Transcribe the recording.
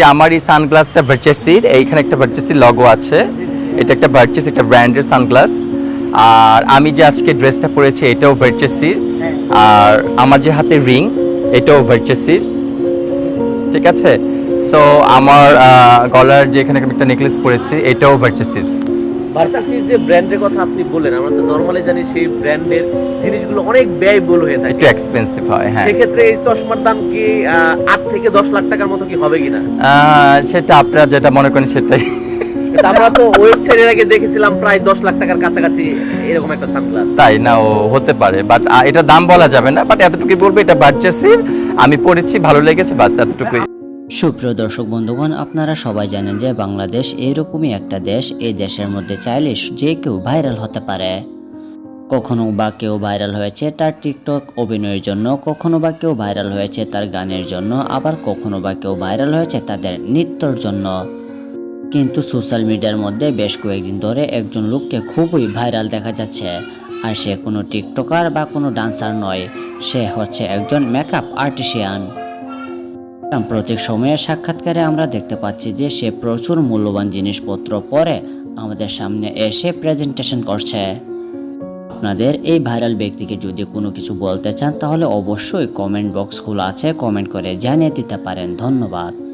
যে আমার এই সানগ্লাসটা ভার্চেসির এইখানে একটা ভার্চেসির লগো আছে। এটা একটা ভার্চেস একটা ব্র্যান্ডের সানগ্লাস। আর আমি যে আজকে ড্রেসটা পরেছি, এটাও ভার্চেসির আর আমার যে হাতে রিং এটাও ভার্চেসির ঠিক আছে? সো আমার গলার যে এখানে একটা নেকলেস পরেছি, এটাও ভার্চেসির ভার্সিসিস যে ব্র্যান্ডের কথা আপনি বললেন আমরা তো নর্মালি জানি সেই ব্র্যান্ডের জিনিসগুলো অনেক ব্যয়বহুল হয়ে থাকে। একটু এক্সপেন্সিভ হয় হ্যাঁ। সেক্ষেত্রে এই চশমার দাম কি আট থেকে দশ লাখ টাকার মতো কি হবে কিনা? সেটা আপনারা যেটা মনে করেন সেটাই। আমরা তো ওয়েবসাইটের আগে দেখেছিলাম প্রায় দশ লাখ টাকার কাছাকাছি এরকম একটা সানগ্লাস তাই না ও হতে পারে বাট এটা দাম বলা যাবে না বাট এতটুকুই বলব এটা ভার্চেসির আমি পড়েছি ভালো লেগেছে বাস এতটুকুই। সুপ্রিয় দর্শক বন্ধুগণ, আপনারা সবাই জানেন যে বাংলাদেশ এরকমই একটা দেশ। এই দেশের মধ্যে চাইলে যে কেউ ভাইরাল হতে পারে। কখনো বা কেউ ভাইরাল হয়েছে তার টিকটক অভিনয়ের জন্য, কখনো বা কেউ ভাইরাল হয়েছে তার গানের জন্য, আবার কখনো বা কেউ ভাইরাল হয়েছে তাদের নৃত্যর জন্য। কিন্তু সোশ্যাল মিডিয়ার মধ্যে বেশ কয়েকদিন ধরে একজন লোককে খুবই ভাইরাল দেখা যাচ্ছে। আর সে কোনো টিকটকার বা কোনো ডান্সার নয়, সে হচ্ছে একজন মেকআপ আর্টিশিয়ান সাম্প্রতিক সময়ে সাক্ষাৎকারে আমরা দেখতে পাচ্ছি যে সে প্রচুর মূল্যবান জিনিসপত্র পরে আমাদের সামনে এসে প্রেজেন্টেশন করছে। আপনাদের এই ভাইরাল ব্যক্তিকে যদি কোনো কিছু বলতে চান, তাহলে অবশ্যই কমেন্ট বক্স খোলা আছে কমেন্ট করে জানিয়ে দিতে পারেন। ধন্যবাদ।